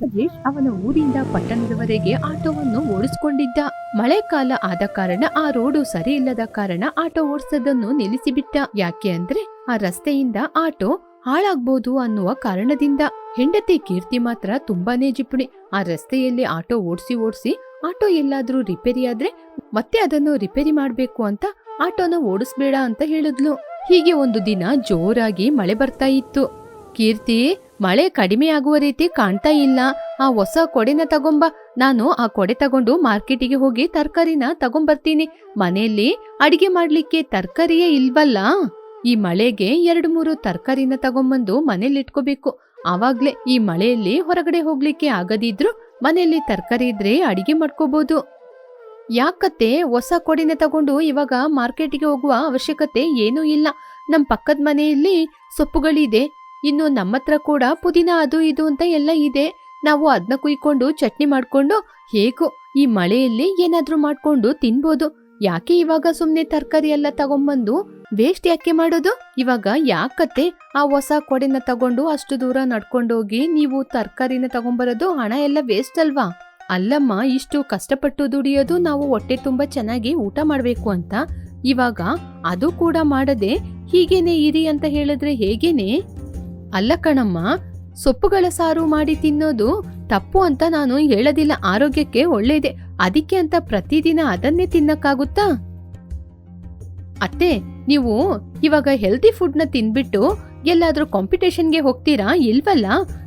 ರಾಜೇಶ್ ಅವನ ಊರಿಂದ ಪಟ್ಟಣದವರೆಗೆ ಆಟೋವನ್ನು ಓಡಿಸ್ಕೊಂಡಿದ್ದ. ಮಳೆಗಾಲ ಆದ ಕಾರಣ ಆ ರೋಡು ಸರಿ ಇಲ್ಲದ ಕಾರಣ ಆಟೋ ಓಡಿಸದನ್ನು ನಿಲ್ಲಿಸಿಬಿಟ್ಟ. ಯಾಕೆ ಅಂದ್ರೆ ಆ ರಸ್ತೆಯಿಂದ ಆಟೋ ಹಾಳಾಗ್ಬೋದು ಅನ್ನುವ ಕಾರಣದಿಂದ. ಹೆಂಡತಿ ಕೀರ್ತಿ ಮಾತ್ರ ತುಂಬಾನೇ ಜಿಪುಣಿ ಆ ರಸ್ತೆಯಲ್ಲಿ ಆಟೋ ಓಡಿಸಿ ಓಡಿಸಿ ಆಟೋ ಎಲ್ಲಾದ್ರೂ ರಿಪೇರಿ ಆದ್ರೆ ಮತ್ತೆ ಅದನ್ನು ರಿಪೇರಿ ಮಾಡ್ಬೇಕು ಅಂತ ಆಟೋನ ಓಡಿಸ್ಬೇಡ ಅಂತ ಹೇಳಿದ್ಲು. ಹೀಗೆ ಒಂದು ದಿನ ಜೋರಾಗಿ ಮಳೆ ಬರ್ತಾ ಇತ್ತು. ಕೀರ್ತಿ ಮಳೆ ಕಡಿಮೆ ಆಗುವ ರೀತಿ ಕಾಣ್ತಾ ಇಲ್ಲ. ಆ ಹೊಸ ಕೊಡೆನ ತಗೊಂಬ. ನಾನು ಆ ಕೊಡೆ ತಗೊಂಡು ಮಾರ್ಕೆಟಿಗೆ ಹೋಗಿ ತರಕಾರಿನ ತಗೊಂಬರ್ತೀನಿ. ಮನೆಯಲ್ಲಿ ಅಡಿಗೆ ಮಾಡ್ಲಿಕ್ಕೆ ತರಕಾರಿಯೇ ಇಲ್ವಲ್ಲ? ಈ ಮಳೆಗೆ ಎರಡು ಮೂರು ತರಕಾರಿನ ತಗೊಂಬಂದು ಮನೇಲಿ ಇಟ್ಕೋಬೇಕು. ಆವಾಗ್ಲೇ ಈ ಮಳೆಯಲ್ಲಿ ಹೊರಗಡೆ ಹೋಗ್ಲಿಕ್ಕೆ ಆಗದಿದ್ರು ಮನೆಯಲ್ಲಿ ತರಕಾರಿ ಇದ್ರೆ ಅಡಿಗೆ ಮಾಡ್ಕೋಬಹುದು ಯಾಕತ್ತೆ? ಹೊಸ ಕೊಡಿನ ತಗೊಂಡು ಇವಾಗ ಮಾರ್ಕೆಟಿಗೆ ಹೋಗುವ ಅವಶ್ಯಕತೆ ಏನೂ ಇಲ್ಲ. ನಮ್ ಪಕ್ಕದ ಮನೆಯಲ್ಲಿ ಸೊಪ್ಪುಗಳಿದೆ. ಇನ್ನು ನಮ್ಮತ್ರ ಕೂಡ ಪುದೀನ ಅದು ಇದು ಅಂತ ಎಲ್ಲ ಇದೆ. ನಾವು ಅದನ್ನ ಕುಯ್ಕೊಂಡು ಚಟ್ನಿ ಮಾಡ್ಕೊಂಡು ಹೇಗೋ ಈ ಮಳೆಯಲ್ಲಿ ಏನಾದ್ರೂ ಮಾಡ್ಕೊಂಡು ತಿನ್ಬೋದು. ಯಾಕೆ ಇವಾಗ ಸುಮ್ನೆ ತರಕಾರಿ ಎಲ್ಲ ತಗೊಂಬಂದು ವೇಸ್ಟ್ ಯಾಕೆ ಮಾಡೋದು? ಇವಾಗ ಯಾಕತ್ತೆ ಆ ಹೊಸ ಕೊಡೆನ ತಗೊಂಡು ಅಷ್ಟು ದೂರ ನಡ್ಕೊಂಡೋಗಿ ನೀವು ತರಕಾರಿನ ತಗೊಂಬರೋದು ಹಣ ಎಲ್ಲ ವೇಸ್ಟ್ ಅಲ್ವಾ? ಅಲ್ಲಮ್ಮ, ಇಷ್ಟು ಕಷ್ಟಪಟ್ಟು ದುಡಿಯೋದು ನಾವು ಹೊಟ್ಟೆ ತುಂಬಾ ಚೆನ್ನಾಗಿ ಊಟ ಮಾಡಬೇಕು ಅಂತ. ಇವಾಗ ಅದು ಕೂಡ ಮಾಡದೆ ಹೀಗೇನೆ ಇರಿ ಅಂತ ಹೇಳಿದ್ರೆ ಹೇಗೇನೆ? ಅಲ್ಲ ಕಣಮ್ಮ, ಸೊಪ್ಪುಗಳ ಸಾರು ಮಾಡಿ ತಿನ್ನೋದು ತಪ್ಪು ಅಂತ ನಾನು ಹೇಳೋದಿಲ್ಲ. ಆರೋಗ್ಯಕ್ಕೆ ಒಳ್ಳೇದೆ. ಅದಕ್ಕೆ ಅಂತ ಪ್ರತಿದಿನ ಅದನ್ನೇ ತಿನ್ನಕ್ಕಾಗುತ್ತಾ? ಅತ್ತೆ, ನೀವು ಇವಾಗ ಹೆಲ್ದಿ ಫುಡ್ನ ತಿನ್ಬಿಟ್ಟು ಎಲ್ಲಾದ್ರೂ ಕಾಂಪಿಟೇಷನ್ಗೆ ಹೋಗ್ತೀರಾ ಇಲ್ವಲ್ಲ?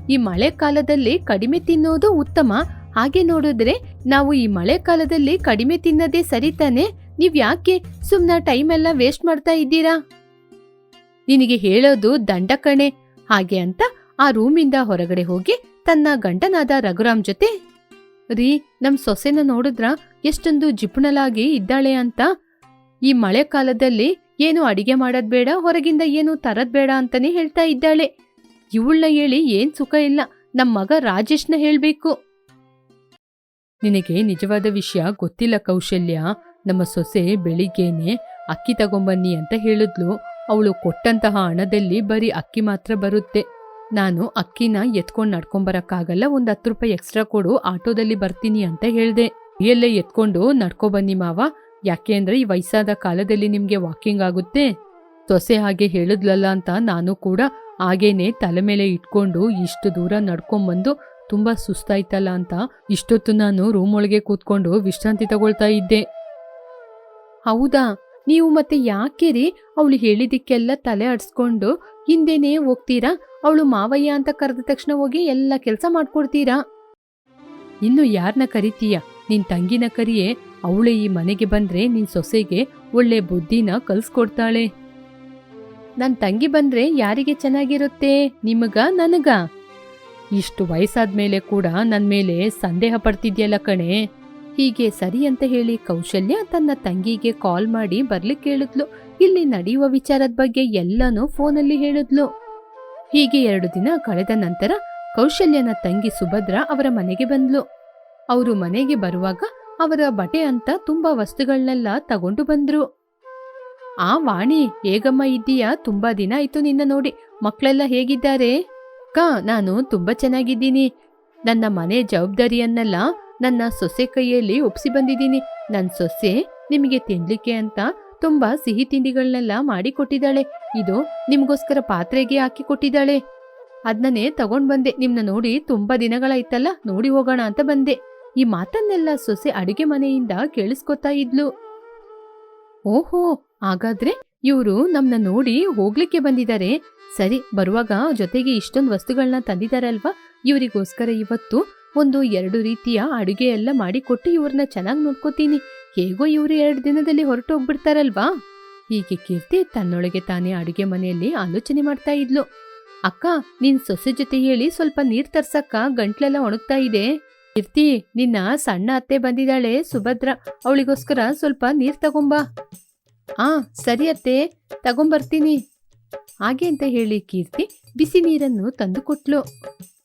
ಈ ಮಳೆ ಕಾಲದಲ್ಲಿ ಕಡಿಮೆ ತಿನ್ನೋದು ಉತ್ತಮ. ಹಾಗೆ ನೋಡಿದ್ರೆ ನಾವು ಈ ಮಳೆ ಕಾಲದಲ್ಲಿ ಕಡಿಮೆ ತಿನ್ನದೇ ಸರಿ ತಾನೆ? ನೀವ್ ಯಾಕೆ ಸುಮ್ನ ಟೈಮ್ ಎಲ್ಲ ವೇಸ್ಟ್ ಮಾಡ್ತಾ ಇದ್ದೀರಾ? ನಿನಗೆ ಹೇಳೋದು ದಂಡ ಕಣೆ. ಹಾಗೆ ಅಂತ ಆ ರೂಮಿಂದ ಹೊರಗಡೆ ಹೋಗಿ ತನ್ನ ಗಂಡನಾದ ರಘುರಾಮ್ ಜೊತೆ, ರೀ, ನಮ್ ಸೊಸೆನ ನೋಡಿದ್ರ? ಎಷ್ಟೊಂದು ಜಿಪುಣಲಾಗಿ ಇದ್ದಾಳೆ ಅಂತ. ಈ ಮಳೆ ಕಾಲದಲ್ಲಿ ಏನು ಅಡಿಗೆ ಮಾಡೋದ್ ಬೇಡ, ಹೊರಗಿಂದ ಏನು ತರದ್ ಬೇಡ ಅಂತಾನೆ ಹೇಳ್ತಾ ಇದ್ದಾಳೆ. ಇವಳನ್ನ ಹೇಳಿ ಏನ್ ಸುಖ ಇಲ್ಲ. ನಮ್ ಮಗ ರಾಜೇಶ್ನ ಹೇಳ್ಬೇಕು. ನಿನಗೆ ನಿಜವಾದ ವಿಷಯ ಗೊತ್ತಿಲ್ಲ ಕೌಶಲ್ಯ. ನಮ್ಮ ಸೊಸೆ ಬೆಳಿಗ್ಗೆನೆ ಅಕ್ಕಿ ತಗೊಂಬನ್ನಿ ಅಂತ ಹೇಳಿದ್ಲು. ಅವಳು ಕೊಟ್ಟಂತಹ ಹಣದಲ್ಲಿ ಬರೀ ಅಕ್ಕಿ ಮಾತ್ರ ಬರುತ್ತೆ. ನಾನು ಅಕ್ಕಿನ ಎತ್ಕೊಂಡು ನಡ್ಕೊಂಬರಕ್ಕಾಗಲ್ಲ ಒಂದು ಹತ್ತು ರೂಪಾಯಿ ಎಕ್ಸ್ಟ್ರಾ ಕೊಡು, ಆಟೋದಲ್ಲಿ ಬರ್ತೀನಿ ಅಂತ ಹೇಳ್ದೆ. ಎಲ್ಲೇ ಎತ್ಕೊಂಡು ನಡ್ಕೊ ಬನ್ನಿ ಮಾವ. ಯಾಕೆ ಅಂದ್ರೆ ಈ ವಯಸ್ಸಾದ ಕಾಲದಲ್ಲಿ ನಿಮ್ಗೆ ವಾಕಿಂಗ್ ಆಗುತ್ತೆ. ಸೊಸೆ ಹಾಗೆ ಹೇಳಿದ್ಲಲ್ಲ ಅಂತ ನಾನು ಕೂಡ ಹಾಗೇನೆ ತಲೆ ಮೇಲೆ ಇಟ್ಕೊಂಡು ಇಷ್ಟು ದೂರ ನಡ್ಕೊಂಬಂದು ತುಂಬಾ ಸುಸ್ತಾಯ್ತಲ್ಲ ಅಂತ ಇಷ್ಟೊತ್ತು ನಾನು ರೂಮ್ ಒಳಗೆ ಕೂತ್ಕೊಂಡು ವಿಶ್ರಾಂತಿ ತಗೊಳ್ತಾ ಇದ್ದೆ. ಹೌದಾ? ನೀವು ಮತ್ತೆ ಯಾಕೆ ರೀ ಅವಳು ಹೇಳಿದಕ್ಕೆಲ್ಲ ತಲೆ ಅಡ್ಸ್ಕೊಂಡು, ಹಿಂದೆನೇ ಹೋಗ್ತೀರಾ? ಅವಳು ಮಾವಯ್ಯ ಅಂತ ಕರೆದ ತಕ್ಷಣ ಹೋಗಿ ಎಲ್ಲ ಕೆಲಸ ಮಾಡ್ಕೊಡ್ತೀರಾ? ಇನ್ನು ಯಾರನ್ನ ಕರಿತೀಯ? ನಿನ್ ತಂಗಿನ ಕರಿಯೇ, ಅವಳೇ ಈ ಮನೆಗೆ ಬಂದ್ರೆ ನಿನ್ ಸೊಸೆಗೆ ಒಳ್ಳೆ ಬುದ್ಧಿನ ಕಲ್ಸ್ಕೊಡ್ತಾಳೆ. ನನ್ ತಂಗಿ ಬಂದ್ರೆ ಯಾರಿಗೆ ಚೆನ್ನಾಗಿರುತ್ತೆ? ನಿಮಗ, ನನಗ? ಇಷ್ಟು ವಯಸ್ಸಾದ್ಮೇಲೆ ಕೂಡ ನನ್ ಮೇಲೆ ಸಂದೇಹ ಪಡ್ತಿದ್ಯಲ್ಲ ಕಣೆ. ಹೀಗೆ ಸರಿ ಅಂತ ಹೇಳಿ ಕೌಶಲ್ಯ ತನ್ನ ತಂಗಿಗೆ ಕಾಲ್ ಮಾಡಿ ಬರ್ಲಿಕ್ಕೆ ಹೇಳಿದ್ಲು ಇಲ್ಲಿ ನಡೆಯುವ ವಿಚಾರದ ಬಗ್ಗೆ ಎಲ್ಲನೂ ಫೋನಲ್ಲಿ ಹೇಳಿದ್ಲು. ಹೀಗೆ ಎರಡು ದಿನ ಕಳೆದ ನಂತರ ಕೌಶಲ್ಯನ ತಂಗಿ ಸುಭದ್ರ ಅವರ ಮನೆಗೆ ಬಂದ್ಲು. ಅವರು ಮನೆಗೆ ಬರುವಾಗ ಅವರ ಬಟೆ ಅಂತ ತುಂಬಾ ವಸ್ತುಗಳನ್ನೆಲ್ಲ ತಗೊಂಡು ಬಂದ್ರು. ಆ ವಾಣಿ, ಹೇಗಮ್ಮ ಇದ್ದೀಯಾ? ತುಂಬಾ ದಿನ ಆಯ್ತು ನಿನ್ನ ನೋಡಿ. ಮಕ್ಕಳೆಲ್ಲ ಹೇಗಿದ್ದಾರೆ? ಅಕ್ಕ, ನಾನು ತುಂಬಾ ಚೆನ್ನಾಗಿದ್ದೀನಿ. ನನ್ನ ಮನೆ ಜವಾಬ್ದಾರಿಯನ್ನೆಲ್ಲ ನನ್ನ ಸೊಸೆ ಕೈಯಲ್ಲಿ ಒಪ್ಸಿ ಬಂದಿದ್ದೀನಿ. ನನ್ನ ಸೊಸೆ ನಿಮಗೆ ತಿನ್ಲಿಕ್ಕೆ ಅಂತ ತುಂಬಾ ಸಿಹಿ ತಿಂಡಿಗಳನ್ನೆಲ್ಲ ಮಾಡಿ ಕೊಟ್ಟಿದ್ದಾಳೆ. ಇದು ನಿಮಗೋಸ್ಕರ ಪಾತ್ರೆಗೆ ಹಾಕಿ ಕೊಟ್ಟಿದ್ದಾಳೆ. ಅದನ್ನೇ ತಗೊಂಡ್ ಬಂದೆ. ನಿಮ್ನ ನೋಡಿ ತುಂಬಾ ದಿನಗಳಾಯ್ತಲ್ಲ, ನೋಡಿ ಹೋಗೋಣ ಅಂತ ಬಂದೆ. ಈ ಮಾತನ್ನೆಲ್ಲ ಸೊಸೆ ಅಡುಗೆ ಮನೆಯಿಂದ ಕೇಳಿಸ್ಕೊತಾ ಇದ್ಲು. ಓಹೋ, ಹಾಗಾದ್ರೆ ಇವರು ನಮ್ನ ನೋಡಿ ಹೋಗ್ಲಿಕ್ಕೆ ಬಂದಿದ್ದಾರೆ. ಸರಿ, ಬರುವಾಗ ಜೊತೆಗೆ ಇಷ್ಟೊಂದು ವಸ್ತುಗಳನ್ನ ತಂದಿದಾರಲ್ವಾ? ಇವರಿಗೋಸ್ಕರ ಇವತ್ತು ಒಂದು ಎರಡು ರೀತಿಯ ಅಡುಗೆ ಎಲ್ಲ ಮಾಡಿಕೊಟ್ಟು ಇವ್ರನ್ನ ಚೆನ್ನಾಗಿ ನೋಡ್ಕೋತೀನಿ. ಹೇಗೋ ಇವರು ಎರಡು ದಿನದಲ್ಲಿ ಹೊರಟು ಹೋಗ್ಬಿಡ್ತಾರಲ್ವಾ ಹೀಗೆ ಕೀರ್ತಿ ತನ್ನೊಳಗೆ ತಾನೇ ಅಡುಗೆ ಮನೆಯಲ್ಲಿ ಆಲೋಚನೆ ಮಾಡ್ತಾ ಇದ್ಲು. ಅಕ್ಕ, ನಿನ್ ಸೊಸೆ ಜೊತೆ ಹೇಳಿ ಸ್ವಲ್ಪ ನೀರ್ ತರ್ಸಕ್ಕ, ಗಂಟ್ಲೆಲ್ಲ ಒಣಗ್ತಾ ಇದೆ. ಕೀರ್ತಿ, ನಿನ್ನ ಸಣ್ಣ ಅತ್ತೆ ಬಂದಿದ್ದಾಳೆ, ಸುಭದ್ರ. ಅವಳಿಗೋಸ್ಕರ ಸ್ವಲ್ಪ ನೀರ್ ತಗೊಂಬಾ. ಆ, ಸರಿ ಅತ್ತೆ, ತಗೊಂಬರ್ತೀನಿ. ಹಾಗೆ ಅಂತ ಹೇಳಿ ಕೀರ್ತಿ ಬಿಸಿ ನೀರನ್ನು ತಂದು ಕೊಟ್ಲು.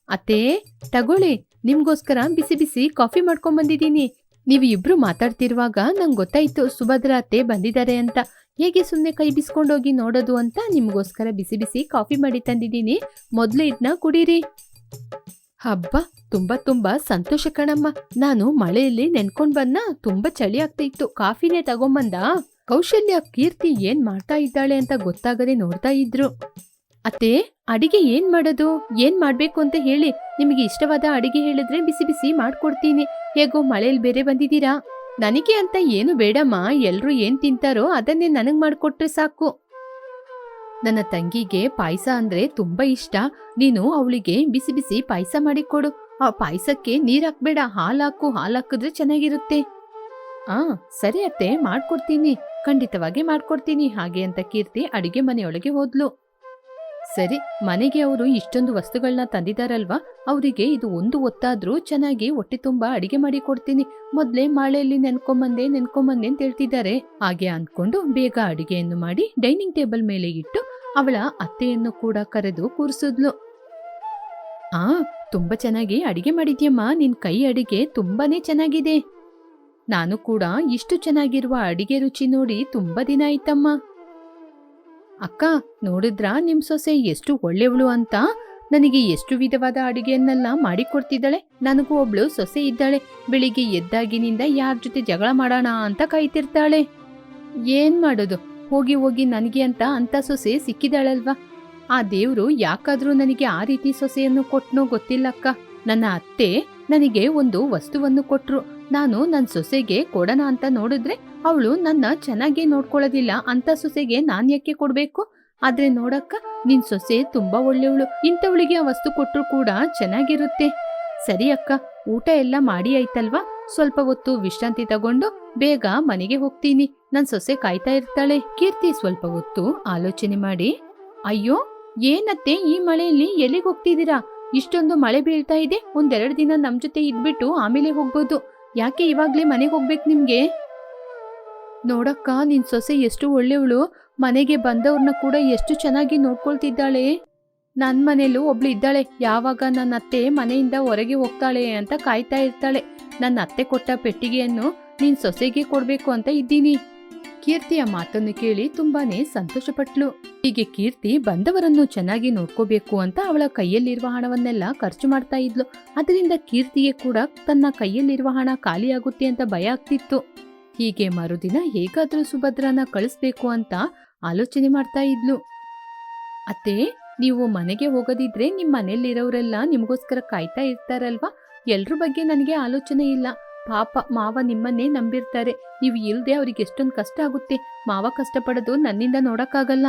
ಅತ್ತೆ, ತಗೊಳ್ಳಿ. ನಿಮ್ಗೋಸ್ಕರ ಬಿಸಿ ಬಿಸಿ ಕಾಫಿ ಮಾಡ್ಕೊಂಡ್ ಬಂದಿದ್ದೀನಿ. ನೀವು ಇಬ್ರು ಮಾತಾಡ್ತಿರುವಾಗ ನಂಗೆ ಗೊತ್ತಾಯ್ತು ಸುಭದ್ರ ಅತ್ತೆ ಬಂದಿದ್ದಾರೆ ಅಂತ. ಹೇಗೆ ಸುಮ್ಮನೆ ಕೈ ಬಿಸ್ಕೊಂಡೋಗಿ ನೋಡೋದು ಅಂತ ನಿಮ್ಗೋಸ್ಕರ ಬಿಸಿ ಬಿಸಿ ಕಾಫಿ ಮಾಡಿ ತಂದಿದ್ದೀನಿ. ಮೊದಲು ಇದನ್ನ ಕುಡೀರಿ. ಹಬ್ಬ ತುಂಬಾ ತುಂಬಾ ಸಂತೋಷ ಕಣಮ್ಮ. ನಾನು ಮಳೆಯಲ್ಲಿ ನೆನ್ಕೊಂಡ್ ಬಂದ ತುಂಬಾ ಚಳಿ ಆಗ್ತಾ ಇತ್ತು. ಕಾಫಿನೇ ತಗೊಂಬಂದ ಕೌಶಲ್ಯ ಕೀರ್ತಿ ಏನ್ ಮಾಡ್ತಾ ಇದ್ದಾಳೆ ಅಂತ ಗೊತ್ತಾಗದೆ ನೋಡ್ತಾ ಇದ್ರು. ಅತ್ತೆ, ಅಡಿಗೆ ಏನ್ ಮಾಡೋದು? ಏನ್ ಮಾಡ್ಬೇಕು ಅಂತ ಹೇಳಿ ನಿಮಗೆ ಇಷ್ಟವಾದ ಅಡಿಗೆ ಹೇಳಿದ್ರೆ ಬಿಸಿ ಬಿಸಿ ಮಾಡ್ಕೊಡ್ತೀನಿ. ಹೇಗೋ ಮಳೆಯಲ್ಲಿ ಬೇರೆ ಬಂದಿದ್ದೀರಾ? ನನಗೆ ಅಂತ ಏನು ಬೇಡಮ್ಮ. ಎಲ್ರು ಏನ್ ತಿಂತಾರೋ ಅದನ್ನೇ ನನಗ್ ಮಾಡ್ಕೊಟ್ರೆ ಸಾಕು. ನನ್ನ ತಂಗಿಗೆ ಪಾಯಸ ಅಂದ್ರೆ ತುಂಬಾ ಇಷ್ಟ. ನೀನು ಅವಳಿಗೆ ಬಿಸಿ ಬಿಸಿ ಪಾಯಸ ಮಾಡಿಕೊಡು ಆ ಪಾಯಸಕ್ಕೆ ನೀರ್ ಹಾಕ್ಬೇಡ. ಹಾಲ್ ಹಾಕು, ಹಾಲ್ ಹಾಕಿದ್ರೆ ಚೆನ್ನಾಗಿರುತ್ತೆ. ಆ, ಸರಿ ಅತ್ತೆ, ಮಾಡ್ಕೊಡ್ತೀನಿ. ಖಂಡಿತವಾಗಿ ಮಾಡ್ಕೊಡ್ತೀನಿ. ಹಾಗೆ ಅಂತ ಕೀರ್ತಿ ಅಡಿಗೆ ಮನೆಯೊಳಗೆ ಹೋದ್ಲು. ಸರಿ, ಮನೆಗೆ ಅವರು ಇಷ್ಟೊಂದು ವಸ್ತುಗಳನ್ನ ತಂದಿದಾರಲ್ವಾ ಅವರಿಗೆ ಇದು ಒಂದು ಹೊತ್ತಾದ್ರೂ ಚೆನ್ನಾಗಿ ಹೊಟ್ಟೆ ತುಂಬಾ ಅಡಿಗೆ ಮಾಡಿ ಕೊಡ್ತೀನಿ. ಮೊದ್ಲೇ ಮಾಳೆಯಲ್ಲಿ ನೆನ್ಕೊಂಬಂದೆ ನೆನ್ಕೊಂಬಂದೆ ಅಂತ ಹೇಳ್ತಿದ್ದಾರೆ. ಹಾಗೆ ಅಂದ್ಕೊಂಡು ಬೇಗ ಅಡಿಗೆಯನ್ನು ಮಾಡಿ ಡೈನಿಂಗ್ ಟೇಬಲ್ ಮೇಲೆ ಇಟ್ಟು ಅವಳ ಅತ್ತೆಯನ್ನು ಕೂಡ ಕರೆದು ಕೂರಿಸಿದ್ಲು. ಆ, ತುಂಬಾ ಚೆನ್ನಾಗಿ ಅಡಿಗೆ ಮಾಡಿದ್ಯಮ್ಮ. ನಿನ್ ಕೈ ಅಡಿಗೆ ತುಂಬಾನೇ ಚೆನ್ನಾಗಿದೆ. ನಾನು ಕೂಡ ಇಷ್ಟು ಚೆನ್ನಾಗಿರುವ ಅಡಿಗೆ ರುಚಿ ನೋಡಿ ತುಂಬಾ ದಿನ ಆಯ್ತಮ್ಮ. ಅಕ್ಕ, ನೋಡಿದ್ರಾ ನಿಮ್ ಸೊಸೆ ಎಷ್ಟು ಒಳ್ಳೆಯವಳು ಅಂತ? ನನಗೆ ಎಷ್ಟು ವಿಧವಾದ ಅಡುಗೆಯನ್ನೆಲ್ಲ ಮಾಡಿಕೊಡ್ತಿದ್ದಾಳೆ? ನನಗೂ ಒಬ್ಳು ಸೊಸೆ ಇದ್ದಾಳೆ. ಬೆಳಿಗ್ಗೆ ಎದ್ದಾಗಿನಿಂದ ಯಾರ ಜೊತೆ ಜಗಳ ಮಾಡೋಣ ಅಂತ ಕಾಯ್ತಿರ್ತಾಳೆ. ಏನ್ ಮಾಡೋದು? ಹೋಗಿ ಹೋಗಿ ನನಗೆ ಅಂತ ಅಂತ ಸೊಸೆ ಸಿಕ್ಕಿದಾಳಲ್ವಾ? ಆ ದೇವ್ರು ಯಾಕಾದ್ರೂ ನನಗೆ ಆ ರೀತಿ ಸೊಸೆಯನ್ನು ಕೊಟ್ನೋ ಗೊತ್ತಿಲ್ಲಕ್ಕ. ನನ್ನ ಅತ್ತೆ ನನಗೆ ಒಂದು ವಸ್ತುವನ್ನು ಕೊಟ್ರು. ನಾನು ನನ್ನ ಸೊಸೆಗೆ ಕೊಡೋಣ ಅಂತ ನೋಡಿದ್ರೆ ಅವಳು ನನ್ನ ಚೆನ್ನಾಗಿ ನೋಡ್ಕೊಳ್ಳೋದಿಲ್ಲ ಅಂತ ಸೊಸೆಗೆ ನಾನ್ ಯಾಕೆ ಕೊಡ್ಬೇಕು? ಆದ್ರೆ ನೋಡಕ್ಕ, ನಿನ್ ಸೊಸೆ ತುಂಬಾ ಒಳ್ಳೆಯವಳು. ಇಂಥವಳಿಗೆ ಆ ವಸ್ತು ಕೊಟ್ಟರು ಕೂಡ ಚೆನ್ನಾಗಿರುತ್ತೆ. ಸರಿ ಅಕ್ಕ, ಊಟ ಎಲ್ಲ ಮಾಡಿ ಆಯ್ತಲ್ವಾ? ಸ್ವಲ್ಪ ಹೊತ್ತು ವಿಶ್ರಾಂತಿ ತಗೊಂಡು ಬೇಗ ಮನೆಗೆ ಹೋಗ್ತೀನಿ. ನನ್ ಸೊಸೆ ಕಾಯ್ತಾ ಇರ್ತಾಳೆ. ಕೀರ್ತಿ ಸ್ವಲ್ಪ ಹೊತ್ತು ಆಲೋಚನೆ ಮಾಡಿ, ಅಯ್ಯೋ, ಏನತ್ತೆ ಈ ಮಳೆಯಲ್ಲಿ ಎಲ್ಲಿಗೆ ಹೋಗ್ತಿದ್ದೀರಾ? ಇಷ್ಟೊಂದು ಮಳೆ ಬೀಳ್ತಾ ಇದೆ. ಒಂದೆರಡು ದಿನ ನಮ್ ಜೊತೆ ಇದ್ಬಿಟ್ಟು ಆಮೇಲೆ ಹೋಗ್ಬೋದು. ಯಾಕೆ ಇವಾಗ್ಲೇ ಮನೆಗೆ ಹೋಗ್ಬೇಕು ನಿಮಗೆ? ನೋಡಕ್ಕ, ನಿನ್ ಸೊಸೆ ಎಷ್ಟು ಒಳ್ಳೆಯವಳು ಮನೆಗೆ ಬಂದವ್ರನ್ನ ಕೂಡ ಎಷ್ಟು ಚೆನ್ನಾಗಿ ನೋಡ್ಕೊಳ್ತಿದ್ದಾಳೆ. ನನ್ನ ಮನೇಲೂ ಒಬ್ಳು ಇದ್ದಾಳೆ. ಯಾವಾಗ ನನ್ನ ಅತ್ತೆ ಮನೆಯಿಂದ ಹೊರಗೆ ಹೋಗ್ತಾಳೆ ಅಂತ ಕಾಯ್ತಾ ಇರ್ತಾಳೆ. ನನ್ನ ಅತ್ತೆ ಕೊಟ್ಟ ಪೆಟ್ಟಿಗೆಯನ್ನು ನಿನ್ ಸೊಸೆಗೆ ಕೊಡ್ಬೇಕು ಅಂತ ಇದ್ದೀನಿ. ಕೀರ್ತಿಯ ಮಾತನ್ನು ಕೇಳಿ ತುಂಬಾನೇ ಸಂತೋಷಪಟ್ಲು. ಹೀಗೆ ಕೀರ್ತಿ ಬಂದವರನ್ನು ಚೆನ್ನಾಗಿ ನೋಡ್ಕೋಬೇಕು ಅಂತ ಅವಳ ಕೈಯಲ್ಲಿರುವ ಹಣವನ್ನೆಲ್ಲ ಖರ್ಚು ಮಾಡ್ತಾ ಇದ್ಲು. ಅದರಿಂದ ಕೀರ್ತಿಗೆ ಕೂಡ ತನ್ನ ಕೈಯಲ್ಲಿರುವ ಹಣ ಖಾಲಿಯಾಗುತ್ತೆ ಅಂತ ಭಯ ಆಗ್ತಿತ್ತು. ಹೀಗೆ ಮರುದಿನ ಹೇಗಾದ್ರೂ ಸುಭದ್ರನ ಕಳಿಸ್ಬೇಕು ಅಂತ ಆಲೋಚನೆ ಮಾಡ್ತಾ ಇದ್ಲು. ಅತ್ತೆ, ನೀವು ಮನೆಗೆ ಹೋಗದಿದ್ರೆ ನಿಮ್ಮ ಮನೆಯಲ್ಲಿರೋರೆಲ್ಲ ನಿಮಗೋಸ್ಕರ ಕಾಯ್ತಾ ಇರ್ತಾರಲ್ವಾ? ಎಲ್ರ ಬಗ್ಗೆ ನನಗೆ ಆಲೋಚನೆ ಇಲ್ಲ. ಪಾಪ ಮಾವ ನಿಮ್ಮನ್ನೇ ನಂಬಿರ್ತಾರೆ. ನೀವು ಇಲ್ಲದೆ ಅವ್ರಿಗೆ ಎಷ್ಟೊಂದು ಕಷ್ಟ ಆಗುತ್ತೆ. ಮಾವ ಕಷ್ಟಪಡೋದು ನನ್ನಿಂದ ನೋಡೋಕ್ಕಾಗಲ್ಲ.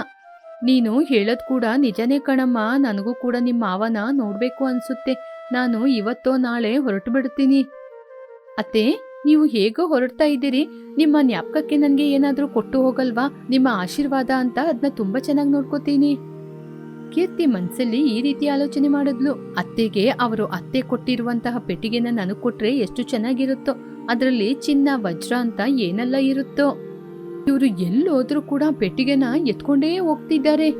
ನೀನು ಹೇಳೋದ್ ಕೂಡ ನಿಜನೇ ಕಣಮ್ಮ. ನನಗೂ ಕೂಡ ನಿಮ್ಮ ಮಾವನ ನೋಡಬೇಕು ಅನ್ಸುತ್ತೆ. ನಾನು ಇವತ್ತೋ ನಾಳೆ ಹೊರಟು ಬಿಡ್ತೀನಿ. ಅತ್ತೆ, ನೀವು ಹೇಗೋ ಹೊರಡ್ತಾ ಇದ್ದೀರಿ. ನಿಮ್ಮ ಜ್ಞಾಪಕಕ್ಕೆ ನನಗೆ ಏನಾದರೂ ಕೊಟ್ಟು ಹೋಗಲ್ವಾ? ನಿಮ್ಮ ಆಶೀರ್ವಾದ ಅಂತ ಅದನ್ನ ತುಂಬಾ ಚೆನ್ನಾಗಿ ನೋಡ್ಕೋತೀನಿ. ಕೀರ್ತಿ ಮನ್ಸಲ್ಲಿ ಈ ರೀತಿ ಆಲೋಚನೆ ಮಾಡಿದ್ಲು. ಅತ್ತೆಗೆ ಅವರು ಅತ್ತೆ ಕೊಟ್ಟಿರುವಂತಹ ಪೆಟ್ಟಿಗೆನ ನನಗೆ ಕೊಟ್ರೆ ಎಷ್ಟು ಚೆನ್ನಾಗಿರುತ್ತೋ, ಅದರಲ್ಲಿ ಚಿನ್ನ, ವಜ್ರ ಅಂತ ಏನೆಲ್ಲ ಇರುತ್ತೋ. ಇವರು ಎಲ್ಲೋದ್ರೂ ಕೂಡ ಪೆಟ್ಟಿಗೆನ ಎತ್ಕೊಂಡೇ ಹೋಗ್ತಿದ್ದಾರೆ.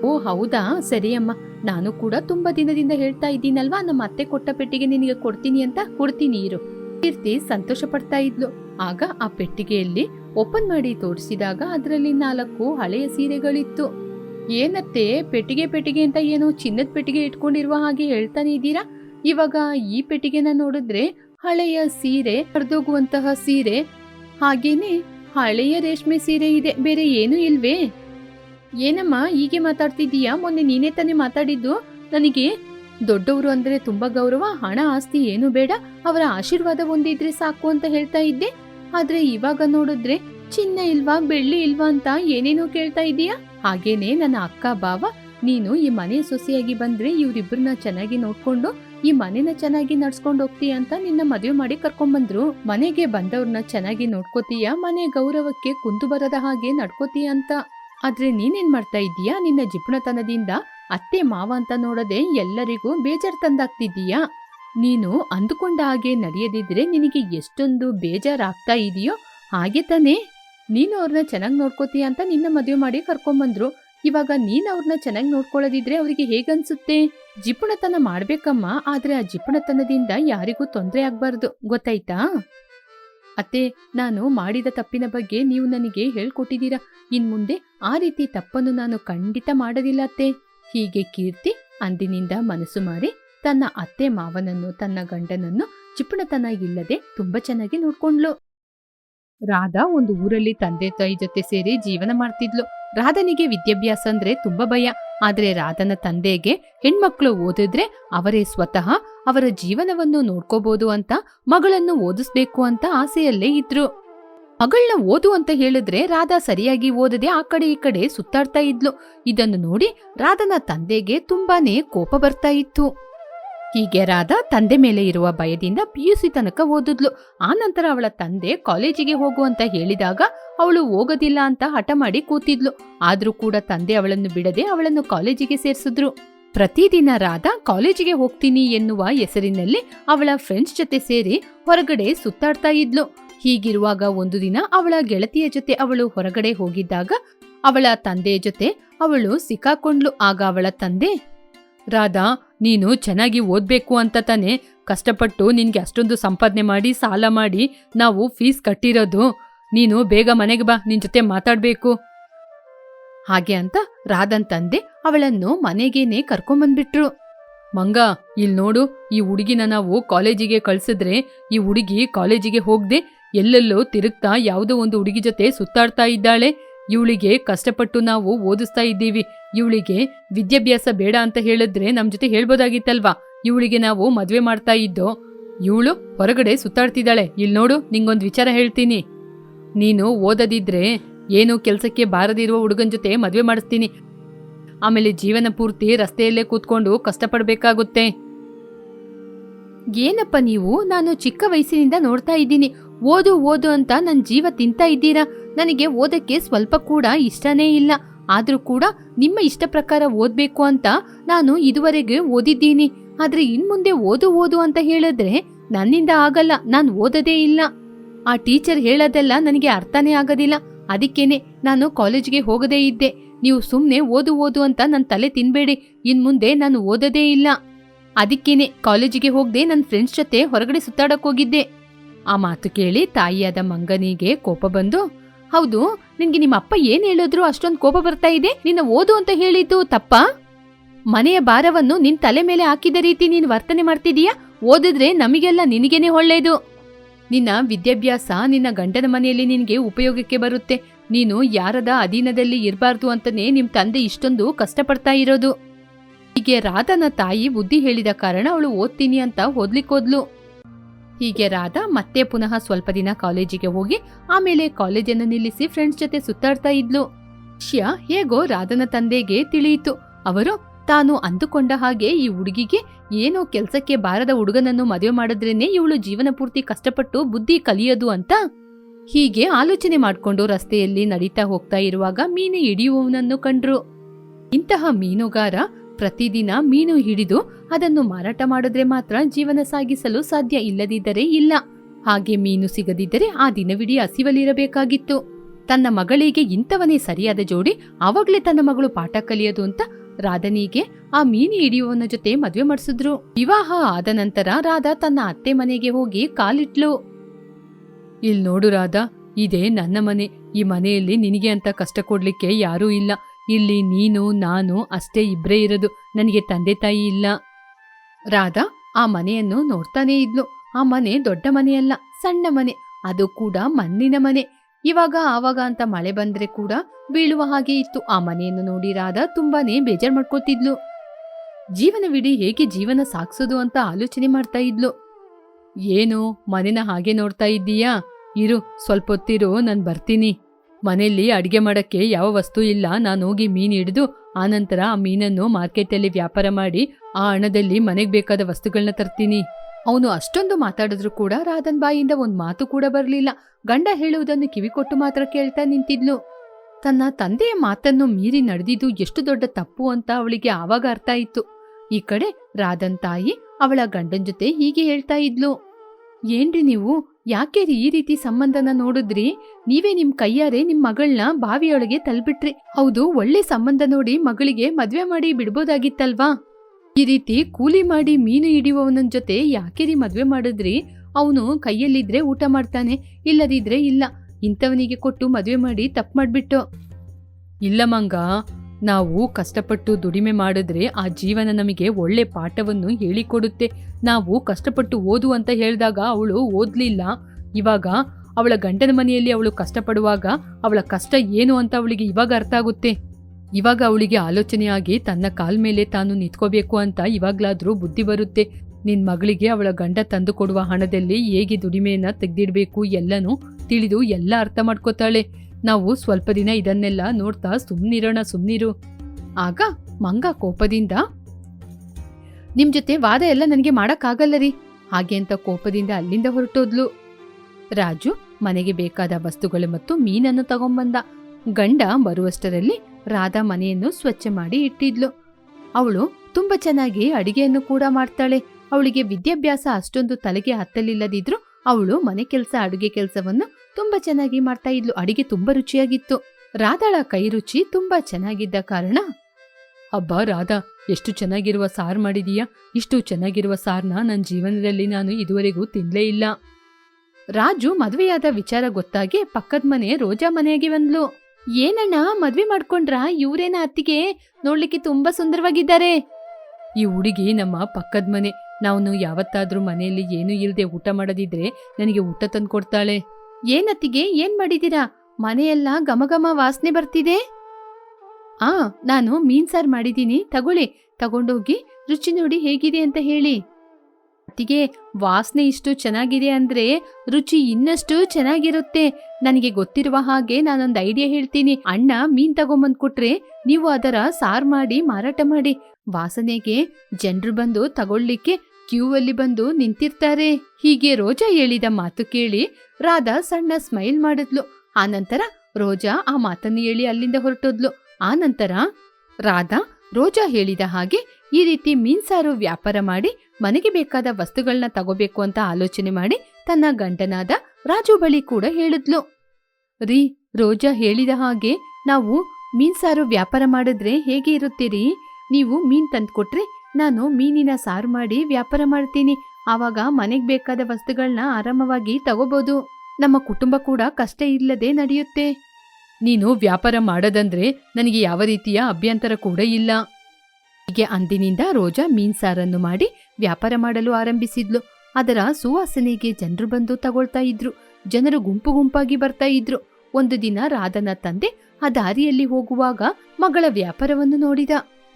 ಓ, ಹೌದಾ? ಸರಿ ಅಮ್ಮ. ನಾನು ಕೂಡ ತುಂಬಾ ದಿನದಿಂದ ಹೇಳ್ತಾ ಇದ್ದೀನಲ್ವಾ? ನಮ್ಮ ಅತ್ತೆ ಕೊಟ್ಟ ಪೆಟ್ಟಿಗೆ ನಿನಗೆ ಕೊಡ್ತೀನಿ ಅಂತ ಕೊಡ್ತೀನಿ ಇರು ಕೀರ್ತಿ ಸಂತೋಷ ಪಡ್ತಾ ಇದ್ಲು. ಆಗ ಆ ಪೆಟ್ಟಿಗೆಯಲ್ಲಿ ಓಪನ್ ಮಾಡಿ ತೋರಿಸಿದಾಗ ಅದರಲ್ಲಿ ನಾಲ್ಕು ಹಳೆಯ ಸೀರೆಗಳಿತ್ತು. ಏನತ್ತೆ, ಪೆಟ್ಟಿಗೆ ಪೆಟ್ಟಿಗೆ ಅಂತ ಏನು ಚಿನ್ನದ ಪೆಟ್ಟಿಗೆ ಇಟ್ಕೊಂಡಿರುವ ಹಾಗೆ ಹೇಳ್ತಾನೆ ಇದ್ದೀರಾ? ಇವಾಗ ಈ ಪೆಟ್ಟಿಗೆನ ನೋಡಿದ್ರೆ ಹಳೆಯ ಸೀರೆ, ಹರಿದೋಗುವಂತಹ ಸೀರೆ, ಹಾಗೇನೆ ಹಳೆಯ ರೇಷ್ಮೆ ಸೀರೆ ಇದೆ, ಬೇರೆ ಏನೂ ಇಲ್ವೇ? ಏನಮ್ಮ, ಹೀಗೆ ಮಾತಾಡ್ತಿದ್ದೀಯಾ? ಮೊನ್ನೆ ನೀನೇ ತಾನೇ ಮಾತಾಡಿದ್ದು? ನನಗೆ ದೊಡ್ಡವರು ಅಂದ್ರೆ ತುಂಬಾ ಗೌರವ, ಹಣ, ಆಸ್ತಿ ಏನು ಬೇಡ, ಅವರ ಆಶೀರ್ವಾದ ಒಂದಿದ್ರೆ ಸಾಕು ಅಂತ ಹೇಳ್ತಾ ಇದ್ದೆ. ಆದ್ರೆ ಇವಾಗ ನೋಡಿದ್ರೆ ಚಿನ್ನ ಇಲ್ವಾ, ಬೆಳ್ಳಿ ಇಲ್ವಾ ಅಂತ ಏನೇನೋ ಕೇಳ್ತಾ ಇದೀಯಾ? ಹಾಗೇನೆ ನನ್ನ ಅಕ್ಕ ಬಾವ, ನೀನು ಈ ಮನೆ ಸೊಸೆಯಾಗಿ ಬಂದ್ರೆ ಇವ್ರಿಬ್ರನ್ನ ಚೆನ್ನಾಗಿ ನೋಡ್ಕೊಂಡು, ಈ ಮನೆನ ಚೆನ್ನಾಗಿ ನಡ್ಸ್ಕೊಂಡು ಹೋಗ್ತೀಯ ಅಂತ ನಿನ್ನ ಮದುವೆ ಮಾಡಿ ಕರ್ಕೊಂಡ್ಬಂದ್ರು ಮನೆಗೆ ಬಂದವ್ರನ್ನ ಚೆನ್ನಾಗಿ ನೋಡ್ಕೋತೀಯ, ಮನೆ ಗೌರವಕ್ಕೆ ಕುಂದು ಬರದ ಹಾಗೆ ನಡ್ಕೋತೀಯ ಅಂತ? ಆದ್ರೆ ನೀನೇನ್ ಮಾಡ್ತಾ ಇದೀಯಾ? ನಿನ್ನ ಜಿಪುಣತನದಿಂದ ಅತ್ತೆ ಮಾವ ಅಂತ ನೋಡದೆ ಎಲ್ಲರಿಗೂ ಬೇಜಾರ್ ತಂದಾಗ್ತಿದ್ದೀಯಾ ನೀನು ಅಂದುಕೊಂಡ ಹಾಗೆ ನಡೆಯದಿದ್ರೆ ನಿನಗೆ ಎಷ್ಟೊಂದು ಬೇಜಾರಾಗ್ತಾ ಇದೆಯೋ ಹಾಗೆ ತಾನೇ. ನೀನು ಅವ್ರನ್ನ ಚೆನ್ನಾಗಿ ನೋಡ್ಕೋತೀಯ ಅಂತ ನಿನ್ನ ಮದುವೆ ಮಾಡಿ ಕರ್ಕೊಂಬಂದ್ರು. ಇವಾಗ ನೀನ್ ಅವ್ರನ್ನ ಚೆನ್ನಾಗಿ ನೋಡ್ಕೊಳ್ಳೋದಿದ್ರೆ ಅವರಿಗೆ ಹೇಗನ್ಸುತ್ತೆ? ಜಿಪುಣತನ ಮಾಡ್ಬೇಕಮ್ಮ, ಆದ್ರೆ ಆ ಜಿಪುಣತನದಿಂದ ಯಾರಿಗೂ ತೊಂದರೆ ಆಗ್ಬಾರ್ದು. ಗೊತ್ತಾಯ್ತಾ? ಅತ್ತೆ, ನಾನು ಮಾಡಿದ ತಪ್ಪಿನ ಬಗ್ಗೆ ನೀವು ನನಗೆ ಹೇಳ್ಕೊಟ್ಟಿದ್ದೀರಾ. ಇನ್ ಮುಂದೆ ಆ ರೀತಿ ತಪ್ಪನ್ನು ನಾನು ಖಂಡಿತ ಮಾಡೋದಿಲ್ಲ ಅತ್ತೆ. ಹೀಗೆ ಕೀರ್ತಿ, ಅಂದಿನಿಂದ ಮನಸ್ಸು ಮಾಡಿ ತನ್ನ ಅತ್ತೆ ಮಾವನನ್ನು, ತನ್ನ ಗಂಡನನ್ನು ಚಿಪ್ಪಣತನ ಇಲ್ಲದೆ ತುಂಬಾ ಚೆನ್ನಾಗಿ ನೋಡ್ಕೊಂಡ್ಲು ರಾಧಾ ಒಂದು ಊರಲ್ಲಿ ತಂದೆ ತಾಯಿ ಜೊತೆ ಸೇರಿ ಜೀವನ ಮಾಡ್ತಿದ್ಲು. ರಾಧನಿಗೆ ವಿದ್ಯಾಭ್ಯಾಸ ಅಂದ್ರೆ ತುಂಬಾ ಭಯ. ಆದ್ರೆ ರಾಧನ ತಂದೆಗೆ ಹೆಣ್ಮಕ್ಳು ಓದಿದ್ರೆ ಅವರೇ ಸ್ವತಃ ಅವರ ಜೀವನವನ್ನು ನೋಡ್ಕೋಬಹುದು ಅಂತ, ಮಗಳನ್ನು ಓದಿಸ್ಬೇಕು ಅಂತ ಆಸೆಯಲ್ಲೇ ಇದ್ರು. ಮಗಳನ್ನ ಓದು ಅಂತ ಹೇಳಿದ್ರೆ ರಾಧಾ ಸರಿಯಾಗಿ ಓದದೆ ಆ ಕಡೆ ಈ ಕಡೆ ಸುತ್ತಾಡ್ತಾ ಇದ್ಲು. ಇದನ್ನು ನೋಡಿ ರಾಧನ ತಂದೆಗೆ ತುಂಬಾನೇ ಕೋಪ ಬರ್ತಾ ಇತ್ತು. ಹೀಗೆ ರಾಧಾ ತಂದೆ ಮೇಲೆ ಇರುವ ಭಯದಿಂದ ಪಿಯುಸಿ ತನಕ ಓದಿದ್ಲು ಆನಂತರ ಅವಳ ತಂದೆ ಕಾಲೇಜಿಗೆ ಹೋಗು ಅಂತ ಹೇಳಿದಾಗ ಅವಳು ಹೋಗೋದಿಲ್ಲ ಅಂತ ಹಠ ಮಾಡಿ ಕೂತಿದ್ಲು. ಆದ್ರೂ ಕೂಡ ತಂದೆ ಅವಳನ್ನು ಬಿಡದೆ ಅವಳನ್ನು ಕಾಲೇಜಿಗೆ ಸೇರಿಸಿದ್ರು. ಪ್ರತಿದಿನ ರಾಧಾ ಕಾಲೇಜಿಗೆ ಹೋಗ್ತೀನಿ ಎನ್ನುವ ಹೆಸರಿನಲ್ಲಿ ಅವಳ ಫ್ರೆಂಡ್ಸ್ ಜೊತೆ ಸೇರಿ ಹೊರಗಡೆ ಸುತ್ತಾಡ್ತಾ ಇದ್ಲು. ಹೀಗಿರುವಾಗ ಒಂದು ದಿನ ಅವಳ ಗೆಳತಿಯ ಜೊತೆ ಅವಳು ಹೊರಗಡೆ ಹೋಗಿದ್ದಾಗ ಅವಳ ತಂದೆಯ ಜೊತೆ ಅವಳು ಸಿಕ್ಕಾಕೊಂಡ್ಲು. ಆಗ ಅವಳ ತಂದೆ ರಾಧಾ, ನೀನು ಚೆನ್ನಾಗಿ ಓದ್ಬೇಕು ಅಂತ ತಾನೆ ಕಷ್ಟಪಟ್ಟು ನಿನ್ಗೆ ಅಷ್ಟೊಂದು ಸಂಪಾದನೆ ಮಾಡಿ, ಸಾಲ ಮಾಡಿ ನಾವು ಫೀಸ್ ಕಟ್ಟಿರೋದು. ನೀನು ಬೇಗ ಮನೆಗೆ ಬಾ, ನಿನ್ ಜೊತೆ ಮಾತಾಡ್ಬೇಕು. ಹಾಗೆ ಅಂತ ರಾಧನ್ ತಂದೆ ಅವಳನ್ನು ಮನೆಗೇನೆ ಕರ್ಕೊಂಬಂದ್ಬಿಟ್ರು. ಮಂಗ ಇಲ್ಲಿ ನೋಡು, ಈ ಹುಡುಗಿನ ನಾವು ಕಾಲೇಜಿಗೆ ಕಳ್ಸಿದ್ರೆ, ಈ ಹುಡುಗಿ ಕಾಲೇಜಿಗೆ ಹೋಗ್ದೆ ಎಲ್ಲೆಲ್ಲೋ ತಿರುಗ್ತಾ ಯಾವುದೋ ಒಂದು ಹುಡುಗಿ ಜೊತೆ ಸುತ್ತಾಡ್ತಾ ಇದ್ದಾಳೆ. ಇವಳಿಗೆ ಕಷ್ಟಪಟ್ಟು ನಾವು ಓದಿಸ್ತಾ ಇದ್ದೀವಿ. ಇವಳಿಗೆ ವಿದ್ಯಾಭ್ಯಾಸ ಬೇಡ ಅಂತ ಹೇಳಿದ್ರೆ ನಮ್ಮ ಜೊತೆ ಹೇಳ್ಬೋದಾಗಿತ್ತಲ್ವಾ? ಇವಳಿಗೆ ನಾವು ಮದುವೆ ಮಾಡ್ತಾ ಇದ್ದೋ? ಇವಳು ಹೊರಗಡೆ ಸುತ್ತಾಡ್ತಿದ್ದಾಳೆ. ಇಲ್ಲಿ ನೋಡು, ನಿಂಗೊಂದು ವಿಚಾರ ಹೇಳ್ತೀನಿ. ನೀನು ಓದದಿದ್ರೆ ಏನು ಕೆಲಸಕ್ಕೆ ಬಾರದಿರುವ ಹುಡುಗನ ಜೊತೆ ಮದುವೆ ಮಾಡಿಸ್ತೀನಿ. ಆಮೇಲೆ ಜೀವನ ಪೂರ್ತಿ ರಸ್ತೆಯಲ್ಲೇ ಕೂತ್ಕೊಂಡು ಕಷ್ಟಪಡಬೇಕಾಗುತ್ತೆ. ಏನಪ್ಪ ನೀವು? ನಾನು ಚಿಕ್ಕ ವಯಸ್ಸಿನಿಂದ ನೋಡ್ತಾ ಇದ್ದೀನಿ. ಓದು ಓದು ಅಂತ ನನ್ನ ಜೀವ ತಿಂತಾ ಇದ್ದೀರಾ? ನನಗೆ ಓದಕ್ಕೆ ಸ್ವಲ್ಪ ಕೂಡ ಇಷ್ಟನೇ ಇಲ್ಲ. ಆದರೂ ಕೂಡ ನಿಮ್ಮ ಇಷ್ಟ ಪ್ರಕಾರ ಓದ್ಬೇಕು ಅಂತ ನಾನು ಇದುವರೆಗೆ ಓದಿದ್ದೀನಿ. ಆದ್ರೆ ಇನ್ಮುಂದೆ ಓದು ಓದು ಅಂತ ಹೇಳಿದ್ರೆ ನನ್ನಿಂದ ಆಗಲ್ಲ, ನಾನು ಓದದೇ ಇಲ್ಲ. ಆ ಟೀಚರ್ ಹೇಳೋದೆಲ್ಲ ನನಗೆ ಅರ್ಥನೇ ಆಗೋದಿಲ್ಲ. ಅದಕ್ಕೇನೆ ನಾನು ಕಾಲೇಜ್ಗೆ ಹೋಗದೇ ಇದ್ದೆ. ನೀವು ಸುಮ್ಮನೆ ಓದು ಓದು ಅಂತ ನನ್ನ ತಲೆ ತಿನ್ಬೇಡಿ. ಇನ್ಮುಂದೆ ನಾನು ಓದದೇ ಇಲ್ಲ. ಅದಕ್ಕೇನೆ ಕಾಲೇಜಿಗೆ ಹೋಗದೆ ನನ್ನ ಫ್ರೆಂಡ್ಸ್ ಜೊತೆ ಹೊರಗಡೆ ಸುತ್ತಾಡಕ್ ಹೋಗಿದ್ದೆ. ಆ ಮಾತು ಕೇಳಿ ತಾಯಿಯಾದ ಮಂಗನಿಗೆ ಕೋಪ ಬಂದು ಹೌದು, ನಿನ್ಗೆ ನಿಮ್ಮ ಅಪ್ಪ ಏನ್ ಹೇಳಿದ್ರು ಅಷ್ಟೊಂದು ಕೋಪ ಬರ್ತಾ ಇದೆ? ನಿನ್ನ ಓದು ಅಂತ ಹೇಳಿದ್ದು ತಪ್ಪಾ? ಮನೆಯ ಭಾರವನ್ನು ನಿನ್ ತಲೆ ಮೇಲೆ ಹಾಕಿದ ರೀತಿ ನೀನ್ ವರ್ತನೆ ಮಾಡ್ತಿದೀಯಾ? ಓದಿದ್ರೆ ನಮಗೆಲ್ಲ ನಿನಗೇನೆ ಒಳ್ಳೇದು. ನಿನ್ನ ವಿದ್ಯಾಭ್ಯಾಸ ನಿನ್ನ ಗಂಡನ ಮನೆಯಲ್ಲಿ ನಿನಗೆ ಉಪಯೋಗಕ್ಕೆ ಬರುತ್ತೆ. ನೀನು ಯಾರದ ಅಧೀನದಲ್ಲಿ ಇರಬಾರ್ದು ಅಂತಾನೆ ನಿಮ್ ತಂದೆ ಇಷ್ಟೊಂದು ಕಷ್ಟಪಡ್ತಾ ಇರೋದು. ಹೀಗೆ ರಾಧನ ತಾಯಿ ಬುದ್ಧಿ ಹೇಳಿದ ಕಾರಣ ಅವಳು ಓದ್ತೀನಿ ಅಂತ ಓದ್ಲಿಕ್ಕೋದ್ಲು. ಹೀಗೆ ರಾಧಾ ಮತ್ತೆ ಪುನಃ ಸ್ವಲ್ಪ ದಿನ ಕಾಲೇಜಿಗೆ ಹೋಗಿ ಆಮೇಲೆ ಕಾಲೇಜನ್ನು ನಿಲ್ಲಿಸಿ ಫ್ರೆಂಡ್ಸ್ ಜೊತೆ ಸುತ್ತಾಡ್ತಾ ಇದ್ಲು. ವಿಷಯ ಹೇಗೋ ರಾಧನ ತಂದೆಗೆ ತಿಳಿಯಿತು. ಅವರು, ತಾನು ಅಂದುಕೊಂಡ ಹಾಗೆ ಈ ಹುಡುಗಿಗೆ ಏನೋ ಕೆಲಸಕ್ಕೆ ಬಾರದ ಹುಡುಗನನ್ನು ಮದುವೆ ಮಾಡಿದ್ರೇನೆ ಇವಳು ಜೀವನ ಪೂರ್ತಿ ಕಷ್ಟಪಟ್ಟು ಬುದ್ಧಿ ಕಲಿಯೋದು ಅಂತ? ಹೀಗೆ ಆಲೋಚನೆ ಮಾಡ್ಕೊಂಡು ರಸ್ತೆಯಲ್ಲಿ ನಡೀತಾ ಹೋಗ್ತಾ ಇರುವಾಗ ಮೀನು ಹಿಡಿಯುವವನನ್ನು ಕಂಡ್ರು. ಇಂತಹ ಮೀನುಗಾರ ಪ್ರತಿದಿನ ಮೀನು ಹಿಡಿದು ಅದನ್ನು ಮಾರಾಟ ಮಾಡಿದ್ರೆ ಮಾತ್ರ ಜೀವನ ಸಾಗಿಸಲು ಸಾಧ್ಯ ಇಲ್ಲದಿದ್ದರೆ ಇಲ್ಲ. ಹಾಗೆ ಮೀನು ಸಿಗದಿದ್ದರೆ ಆ ದಿನವಿಡೀ ಹಸಿವಲಿರಬೇಕಾಗಿತ್ತು ತನ್ನ ಮಗಳಿಗೆ ಇಂಥವನೇ ಸರಿಯಾದ ಜೋಡಿ ಆವಾಗ್ಲೇ ತನ್ನ ಮಗಳು ಪಾಠ ಕಲಿಯೋದು ಅಂತ ರಾಧನಿಗೆ ಆ ಮೀನು ಹಿಡಿಯುವವನ ಜೊತೆ ಮದುವೆ ಮಾಡಿಸಿದ್ರು. ವಿವಾಹ ಆದ ನಂತರ ರಾಧಾ ತನ್ನ ಅತ್ತೆ ಮನೆಗೆ ಹೋಗಿ ಕಾಲಿಟ್ಲು. ಇಲ್ ನೋಡು ರಾಧಾ, ಇದೇ ನನ್ನ ಮನೆ. ಈ ಮನೆಯಲ್ಲಿ ನಿನಗೆ ಅಂತ ಕಷ್ಟ ಕೊಡ್ಲಿಕ್ಕೆ ಯಾರೂ ಇಲ್ಲ. ಇಲ್ಲಿ ನೀನು, ನಾನು ಅಷ್ಟೇ ಇಬ್ಬರೇ ಇರೋದು. ನನಗೆ ತಂದೆ ತಾಯಿ ಇಲ್ಲ. ರಾಧಾ ಆ ಮನೆಯನ್ನು ನೋಡ್ತಾನೇ ಇದ್ಲು. ಆ ಮನೆ ದೊಡ್ಡ ಮನೆಯಲ್ಲ, ಸಣ್ಣ ಮನೆ. ಅದು ಕೂಡ ಮಣ್ಣಿನ ಮನೆ. ಇವಾಗ, ಆವಾಗ ಅಂತ ಮಳೆ ಬಂದ್ರೆ ಕೂಡ ಬೀಳುವ ಹಾಗೆ ಇತ್ತು. ಆ ಮನೆಯನ್ನು ನೋಡಿ ರಾಧಾ ತುಂಬಾನೇ ಬೇಜಾರ್ ಮಾಡ್ಕೊತಿದ್ಲು. ಜೀವನವಿಡೀ ಹೇಗೆ ಜೀವನ ಸಾಗ್ಸೋದು ಅಂತ ಆಲೋಚನೆ ಮಾಡ್ತಾ ಇದ್ಲು. ಏನು, ಮನೆನ ಹಾಗೆ ನೋಡ್ತಾ ಇದ್ದೀಯಾ? ಇರು ಸ್ವಲ್ಪ ಹೊತ್ತಿರು ನಾನು ಬರ್ತೀನಿ. ಮನೆಯಲ್ಲಿ ಅಡಿಗೆ ಮಾಡಕ್ಕೆ ಯಾವ ವಸ್ತು ಇಲ್ಲ, ನಾನು ಹೋಗಿ ಮೀನು ಹಿಡಿದು, ಆನಂತರ ಆ ಮೀನನ್ನು ಮಾರ್ಕೆಟಲ್ಲಿ ವ್ಯಾಪಾರ ಮಾಡಿ, ಆ ಹಣದಲ್ಲಿ ಮನೆಗೆ ಬೇಕಾದ ವಸ್ತುಗಳನ್ನ ತರ್ತೀನಿ. ಅವನು ಅಷ್ಟೊಂದು ಮಾತಾಡಿದ್ರು ಕೂಡ ರಾಧನ್ ಬಾಯಿಂದ ಒಂದು ಮಾತು ಕೂಡ ಬರಲಿಲ್ಲ. ಗಂಡ ಹೇಳುವುದನ್ನು ಕಿವಿಕೊಟ್ಟು ಮಾತ್ರ ಕೇಳ್ತಾ ನಿಂತಿದ್ಲು. ತನ್ನ ತಂದೆಯ ಮಾತನ್ನು ಮೀರಿ ನಡೆದಿದ್ದು ಎಷ್ಟು ದೊಡ್ಡ ತಪ್ಪು ಅಂತ ಅವಳಿಗೆ ಆವಾಗ ಅರ್ಥ ಆಯಿತು. ಈ ಕಡೆ ರಾಧನ್ ತಾಯಿ ಅವಳ ಗಂಡನ್ ಜೊತೆ ಹೀಗೆ ಹೇಳ್ತಾ ಇದ್ಲು. ಏನ್ರಿ ನೀವು? ಯಾಕೆ ಈ ರೀತಿ ಸಂಬಂಧನ ನೋಡಿದ್ರಿ? ನೀವೇ ನಿಮ್ ಕೈಯಾರೆ ನಿಮ್ ಮಗಳನ್ನ ಬಾವಿಯೊಳಗೆ ತಲ್ಬಿಟ್ರಿ. ಹೌದು, ಒಳ್ಳೆ ಸಂಬಂಧ ನೋಡಿ ಮಗಳಿಗೆ ಮದ್ವೆ ಮಾಡಿ ಬಿಡ್ಬೋದಾಗಿತ್ತಲ್ವಾ? ಈ ರೀತಿ ಕೂಲಿ ಮಾಡಿ ಮೀನು ಹಿಡಿಯುವವನ ಜೊತೆ ಯಾಕೆ ರೀ ಮದ್ವೆ ಮಾಡಿದ್ರಿ? ಅವನು ಕೈಯಲ್ಲಿದ್ರೆ ಊಟ ಮಾಡ್ತಾನೆ, ಇಲ್ಲದಿದ್ರೆ ಇಲ್ಲ. ಇಂಥವನಿಗೆ ಕೊಟ್ಟು ಮದ್ವೆ ಮಾಡಿ ತಪ್ಪು ಮಾಡ್ಬಿಟ್ಟು. ಇಲ್ಲ ಮಂಗ ನಾವು ಕಷ್ಟಪಟ್ಟು ದುಡಿಮೆ ಮಾಡಿದ್ರೆ ಆ ಜೀವನ ನಮಗೆ ಒಳ್ಳೆ ಪಾಠವನ್ನು ಹೇಳಿಕೊಡುತ್ತೆ. ನಾವು ಕಷ್ಟಪಟ್ಟು ಓದು ಅಂತ ಹೇಳಿದಾಗ ಅವಳು ಓದ್ಲಿಲ್ಲ. ಇವಾಗ ಅವಳ ಗಂಡನ ಮನೆಯಲ್ಲಿ ಅವಳು ಕಷ್ಟಪಡುವಾಗ ಅವಳ ಕಷ್ಟ ಏನು ಅಂತ ಅವಳಿಗೆ ಇವಾಗ ಅರ್ಥ ಆಗುತ್ತೆ. ಇವಾಗ ಅವಳಿಗೆ ಆಲೋಚನೆಯಾಗಿ ತನ್ನ ಕಾಲ್ ಮೇಲೆ ತಾನು ನಿಂತ್ಕೋಬೇಕು ಅಂತ ಇವಾಗ್ಲಾದ್ರೂ ಬುದ್ಧಿ ಬರುತ್ತೆ. ನಿನ್ನ ಮಗಳಿಗೆ ಅವಳ ಗಂಡ ತಂದು ಕೊಡುವ ಹಣದಲ್ಲಿ ಹೇಗೆ ದುಡಿಮೆಯನ್ನು ತೆಗ್ದಿಡ್ಬೇಕು ಎಲ್ಲನೂ ತಿಳಿದು ಎಲ್ಲ ಅರ್ಥ ಮಾಡ್ಕೋತಾಳೆ. ನಾವು ಸ್ವಲ್ಪ ದಿನ ಇದನ್ನೆಲ್ಲ ನೋಡ್ತಾ ಸುಮ್ನಿರೋಣ ಸುಮ್ನಿರು. ಆಗ ಮಂಗ ಕೋಪದಿಂದ, ನಿಮ್ ಜೊತೆ ವಾದ ಎಲ್ಲ ನನಗೆ ಮಾಡಕ್ಕಾಗಲ್ಲ ರೀ. ಹಾಗೆ ಅಂತ ಕೋಪದಿಂದ ಅಲ್ಲಿಂದ ಹೊರಟೋದ್ಲು. ರಾಜು ಮನೆಗೆ ಬೇಕಾದ ವಸ್ತುಗಳು ಮತ್ತು ಮೀನನ್ನು ತಗೊಂಬಂದ. ಗಂಡ ಬರುವಷ್ಟರಲ್ಲಿ ರಾಧಾ ಮನೆಯನ್ನು ಸ್ವಚ್ಛ ಮಾಡಿ ಇಟ್ಟಿದ್ಲು. ಅವಳು ತುಂಬಾ ಚೆನ್ನಾಗಿ ಅಡಿಗೆಯನ್ನು ಕೂಡ ಮಾಡ್ತಾಳೆ. ಅವಳಿಗೆ ವಿದ್ಯಾಭ್ಯಾಸ ಅಷ್ಟೊಂದು ತಲೆಗೆ ಹತ್ತಲಿಲ್ಲದಿದ್ರು ಅವಳು ಮನೆ ಕೆಲಸ, ಅಡುಗೆ ಕೆಲಸವನ್ನು ತುಂಬಾ ಚೆನ್ನಾಗಿ ಮಾಡ್ತಾ ಇದ್ಲು. ಅಡಿಗೆ ತುಂಬಾ ರುಚಿಯಾಗಿತ್ತು. ರಾಧಾಳ ಕೈ ರುಚಿ ತುಂಬಾ ಚೆನ್ನಾಗಿದ್ದ ಕಾರಣ, ಅಬ್ಬಾ ರಾಧಾ, ಎಷ್ಟು ಚೆನ್ನಾಗಿರುವ ಸಾರ್ ಮಾಡಿದೀಯಾ? ಇಷ್ಟು ಚೆನ್ನಾಗಿರುವ ಸಾರ್ನ ನನ್ನ ಜೀವನದಲ್ಲಿ ನಾನು ಇದುವರೆಗೂ ತಿನ್ಲೇ ಇಲ್ಲ. ರಾಜು ಮದುವೆಯಾದ ವಿಚಾರ ಗೊತ್ತಾಗಿ ಪಕ್ಕದ ಮನೆ ರೋಜಾ ಮನೆಯಾಗಿ ಬಂದ್ಲು. ಏನಣ್ಣ, ಮದ್ವೆ ಮಾಡ್ಕೊಂಡ್ರ? ಇವ್ರೇನ ಅತ್ತಿಗೆ? ನೋಡ್ಲಿಕ್ಕೆ ತುಂಬಾ ಸುಂದರವಾಗಿದ್ದಾರೆ. ಈ ಹುಡುಗಿ ನಮ್ಮ ಪಕ್ಕದ ಮನೆ. ನಾವು ಯಾವತ್ತಾದ್ರೂ ಮನೆಯಲ್ಲಿ ಏನೂ ಇಲ್ದೆ ಊಟ ಮಾಡದಿದ್ರೆ ನನಗೆ ಊಟ ತಂದ್ಕೊಡ್ತಾಳೆ. ಏನತ್ತಿಗೆ ಏನ್ ಮಾಡಿದೀರಾ ಮನೆಯೆಲ್ಲ ಗಮಗಮ ವಾಸನೆ ಬರ್ತಿದೆ? ಆ, ನಾನು ಮೀನ್ ಸಾರ್ ಮಾಡಿದೀನಿ ತಗೊಳ್ಳಿ. ತಗೊಂಡೋಗಿ ರುಚಿ ನೋಡಿ ಹೇಗಿದೆ ಅಂತ ಹೇಳಿ. ಅತ್ತಿಗೆ, ವಾಸನೆ ಇಷ್ಟು ಚೆನ್ನಾಗಿದೆ ಅಂದ್ರೆ ರುಚಿ ಇನ್ನಷ್ಟು ಚೆನ್ನಾಗಿರುತ್ತೆ. ನನಗೆ ಗೊತ್ತಿರುವ ಹಾಗೆ ನಾನೊಂದು ಐಡಿಯಾ ಹೇಳ್ತೀನಿ. ಅಣ್ಣ ಮೀನ್ ತಗೊಂಬಂದ್ ಕೊಟ್ರೆ ನೀವು ಅದರ ಸಾರ್ ಮಾಡಿ ಮಾರಾಟ ಮಾಡಿ. ವಾಸನೆಗೆ ಜನರು ಬಂದು ತಗೊಳ್ಳಿಕ್ಕೆ ಕ್ಯೂ ಅಲ್ಲಿ ಬಂದು ನಿಂತಿರ್ತಾರೆ. ಹೀಗೆ ರೋಜಾ ಹೇಳಿದ ಮಾತು ಕೇಳಿ ರಾಧಾ ಸಣ್ಣ ಸ್ಮೈಲ್ ಮಾಡಿದ್ಲು. ಆನಂತರ ರೋಜಾ ಆ ಮಾತನ್ನು ಹೇಳಿ ಅಲ್ಲಿಂದ ಹೊರಟೋದ್ಲು. ಆನಂತರ ರಾಧಾ ರೋಜಾ ಹೇಳಿದ ಹಾಗೆ ಈ ರೀತಿ ಮೀನ್ಸಾರು ವ್ಯಾಪಾರ ಮಾಡಿ ಮನೆಗೆ ಬೇಕಾದ ವಸ್ತುಗಳನ್ನ ತಗೋಬೇಕು ಅಂತ ಆಲೋಚನೆ ಮಾಡಿ ತನ್ನ ಗಂಡನಾದ ರಾಜು ಬಳಿ ಕೂಡ ಹೇಳಿದ್ಲು. ರೀ, ರೋಜಾ ಹೇಳಿದ ಹಾಗೆ ನಾವು ಮೀನ್ಸಾರು ವ್ಯಾಪಾರ ಮಾಡಿದ್ರೆ ಹೇಗೆ ಇರುತ್ತೀರಿ? ನೀವು ಮೀನ್ ತಂದ್ಕೊಟ್ರೆ ನಾನು ಮೀನಿನ ಸಾರು ಮಾಡಿ ವ್ಯಾಪಾರ ಮಾಡ್ತೀನಿ. ಆವಾಗ ಮನೆಗೆ ಬೇಕಾದ ವಸ್ತುಗಳನ್ನ ಆರಾಮವಾಗಿ ತಗೋಬಹುದು ನಮ್ಮ ಕುಟುಂಬ ಕೂಡ ಕಷ್ಟ ಇಲ್ಲದೆ ನಡೆಯುತ್ತೆ. ನೀನು ವ್ಯಾಪಾರ ಮಾಡೋದಂದ್ರೆ ನನಗೆ ಯಾವ ರೀತಿಯ ಅಭ್ಯಂತರ ಕೂಡ ಇಲ್ಲ. ಹೀಗೆ ಅಂದಿನಿಂದ ರೋಜಾ ಮೀನ್ ಸಾರನ್ನು ಮಾಡಿ ವ್ಯಾಪಾರ ಮಾಡಲು ಆರಂಭಿಸಿದ್ಲು. ಅದರ ಸುವಾಸನೆಗೆ ಜನರು ಬಂದು ತಗೊಳ್ತಾ ಇದ್ರು. ಜನರು ಗುಂಪು ಗುಂಪಾಗಿ ಬರ್ತಾ ಇದ್ರು. ಒಂದು ದಿನ ರಾಧನ ತಂದೆ ಆ ದಾರಿಯಲ್ಲಿ ಹೋಗುವಾಗ ಮಗಳ ವ್ಯಾಪಾರವನ್ನು ನೋಡಿದ.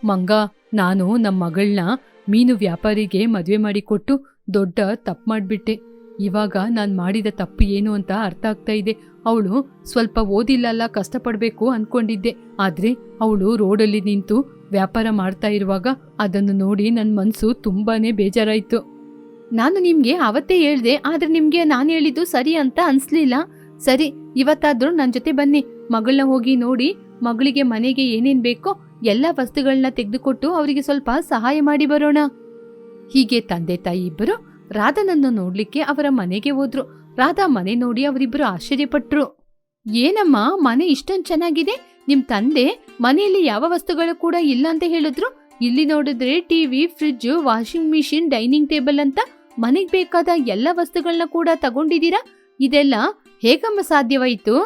ಮಂಗ ನಾನು ನಮ್ಮ ಮಗಳನ್ನ ಮೀನು ವ್ಯಾಪಾರಿಗೆ ಮದುವೆ ಮಾಡಿಕೊಟ್ಟು ದೊಡ್ಡ ತಪ್ಪು ಮಾಡ್ಬಿಟ್ಟೆ. ಇವಾಗ ನಾನು ಮಾಡಿದ ತಪ್ಪು ಏನು ಅಂತ ಅರ್ಥ ಆಗ್ತಾ ಇದೆ. ಅವಳು ಸ್ವಲ್ಪ ಓದಿಲ್ಲಲ್ಲ, ಕಷ್ಟಪಡಬೇಕು ಅನ್ಕೊಂಡಿದ್ದೆ. ಆದ್ರೆ ಅವಳು ರೋಡಲ್ಲಿ ನಿಂತು ವ್ಯಾಪಾರ ಮಾಡ್ತಾ ಇರುವಾಗ ಅದನ್ನು ನೋಡಿ ನನ್ನ ಮನಸ್ಸು ತುಂಬಾನೇ ಬೇಜಾರಾಯಿತು. ನಾನು ನಿಮಗೆ ಅವತ್ತೇ ಹೇಳಿದೆ, ಆದ್ರೆ ನಿಮಗೆ ನಾನು ಹೇಳಿದ್ದು ಸರಿ ಅಂತ ಅನಿಸ್ಲಿಲ್ಲ. ಸರಿ, ಇವತ್ತಾದರೂ ನನ್ನ ಜೊತೆ ಬನ್ನಿ. ಮಗಳನ್ನ ಹೋಗಿ ನೋಡಿ, ಮಗಳಿಗೆ ಮನೆಗೆ ಏನೇನ್ ಬೇಕೋ ಎಲ್ಲ ವಸ್ತುಗಳನ್ನ ತೆಗೆದುಕೊಟ್ಟು ಅವರಿಗೆ ಸ್ವಲ್ಪ ಸಹಾಯ ಮಾಡಿ ಬರೋಣ. ಹೀಗೆ ತಂದೆ ತಾಯಿ ಇಬ್ಬರು ರಾಧನನ್ನು ನೋಡ್ಲಿಕ್ಕೆ ಅವರ ಮನೆಗೆ ಹೋದ್ರು. ರಾಧಾ ಮನೆ ನೋಡಿ ಅವರಿಬ್ಬರು ಆಶ್ಚರ್ಯಪಟ್ರು. ಏನಮ್ಮ, ಮನೆ ಇಷ್ಟೊಂದು ಚೆನ್ನಾಗಿದೆ? ನಿಮ್ ತಂದೆ ಮನೆಯಲ್ಲಿ ಯಾವ ವಸ್ತುಗಳು ಕೂಡ ಇಲ್ಲ ಅಂತ ಹೇಳಿದ್ರು. ಇಲ್ಲಿ ನೋಡಿದ್ರೆ TV, fridge, washing machine, dining table ಅಂತ ಮನೆಗ್ ಬೇಕಾದ ಎಲ್ಲ ವಸ್ತುಗಳನ್ನ ಕೂಡ ತಗೊಂಡಿದ್ದೀರಾ? ಇದೆಲ್ಲ ಹೇಗಮ್ಮ ಸಾಧ್ಯವಾಯಿತು?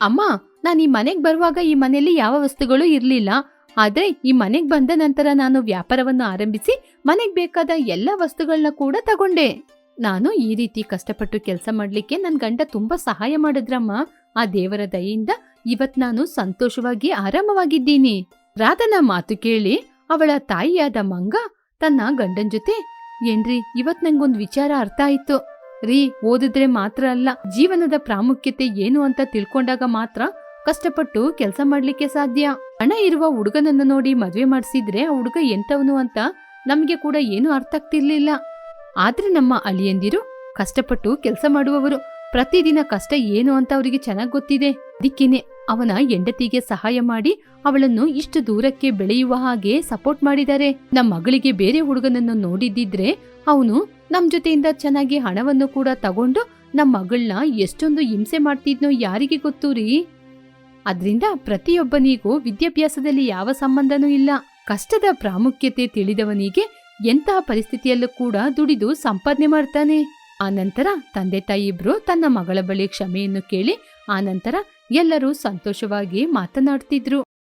ಅಮ್ಮ, ನಾನು ಈ ಮನೆಗ್ ಬರುವಾಗ ಈ ಮನೆಯಲ್ಲಿ ಯಾವ ವಸ್ತುಗಳು ಇರ್ಲಿಲ್ಲ. ಆದ್ರೆ ಈ ಮನೆಗ್ ಬಂದ ನಂತರ ನಾನು ವ್ಯಾಪಾರವನ್ನು ಆರಂಭಿಸಿ ಮನೆಗ್ ಬೇಕಾದ ಎಲ್ಲ ವಸ್ತುಗಳನ್ನ ಕೂಡ ತಗೊಂಡೆ. ನಾನು ಈ ರೀತಿ ಕಷ್ಟಪಟ್ಟು ಕೆಲಸ ಮಾಡ್ಲಿಕ್ಕೆ ನನ್ ಗಂಡ ತುಂಬಾ ಸಹಾಯ ಮಾಡಿದ್ರಮ್ಮ. ಆ ದೇವರ ದಯೆಯಿಂದ ಇವತ್ ನಾನು ಸಂತೋಷವಾಗಿ ಆರಾಮವಾಗಿದ್ದೀನಿ. ರಾಧನ ಮಾತು ಕೇಳಿ ಅವಳ ತಾಯಿಯಾದ ಮಂಗ ತನ್ನ ಗಂಡನ್ ಜೊತೆ, ಏನ್ರಿ, ಇವತ್ ನಂಗೊಂದ್ ವಿಚಾರ ಅರ್ಥ ಆಯ್ತು. ರೀ, ಓದಿದ್ರೆ ಮಾತ್ರ ಅಲ್ಲ, ಜೀವನದ ಪ್ರಾಮುಖ್ಯತೆ ಏನು ಅಂತ ತಿಳ್ಕೊಂಡಾಗ ಮಾತ್ರ ಕಷ್ಟಪಟ್ಟು ಕೆಲಸ ಮಾಡ್ಲಿಕ್ಕೆ ಸಾಧ್ಯ. ಹಣ ಇರುವ ಹುಡುಗನನ್ನ ನೋಡಿ ಮದ್ವೆ ಮಾಡಿಸಿದ್ರೆ ಆ ಹುಡುಗ ಎಂತವನು ಅಂತ ನಮ್ಗೆ ಕೂಡ ಏನು ಅರ್ಥ ಆಗ್ತಿರ್ಲಿಲ್ಲ. ಆದ್ರೆ ನಮ್ಮ ಅಳಿಯಂದಿರು ಕಷ್ಟಪಟ್ಟು ಕೆಲಸ ಮಾಡುವವರು. ಪ್ರತಿದಿನ ಕಷ್ಟ ಏನು ಅಂತ ಅವರಿಗೆ ಚೆನ್ನಾಗ್ ಗೊತ್ತಿದೆ. ಅದಕ್ಕೇನೆ ಅವನ ಹೆಂಡತಿಗೆ ಸಹಾಯ ಮಾಡಿ ಅವಳನ್ನು ಇಷ್ಟು ದೂರಕ್ಕೆ ಬೆಳೆಯುವ ಹಾಗೆ ಸಪೋರ್ಟ್ ಮಾಡಿದ್ದಾರೆ. ನಮ್ಮ ಮಗಳಿಗೆ ಬೇರೆ ಹುಡುಗನನ್ನು ನೋಡಿದ್ದಿದ್ರೆ ಅವನು ನಮ್ ಜೊತೆಯಿಂದ ಚೆನ್ನಾಗಿ ಹಣವನ್ನು ಕೂಡ ತಗೊಂಡು ನಮ್ಮ ಮಗಳನ್ನ ಎಷ್ಟೊಂದು ಹಿಂಸೆ ಮಾಡ್ತಿದ್ನೋ ಯಾರಿಗೆ ಗೊತ್ತು ರೀ ಅದ್ರಿಂದ ಪ್ರತಿಯೊಬ್ಬನಿಗೂ ವಿದ್ಯಾಭ್ಯಾಸದಲ್ಲಿ ಯಾವ ಸಂಬಂಧನೂ ಇಲ್ಲ. ಕಷ್ಟದ ಪ್ರಾಮುಖ್ಯತೆ ತಿಳಿದವನಿಗೆ ಎಂತಹ ಪರಿಸ್ಥಿತಿಯಲ್ಲೂ ಕೂಡ ದುಡಿದು ಸಂಪಾದನೆ ಮಾಡ್ತಾನೆ. ನಂತರ ತಂದೆ ತಾಯಿ ಇಬ್ರು ತನ್ನ ಮಗಳ ಬಳಿ ಕ್ಷಮೆಯನ್ನು ಕೇಳಿ ಆನಂತರ ಎಲ್ಲರೂ ಸಂತೋಷವಾಗಿ ಮಾತನಾಡ್ತಿದ್ರು.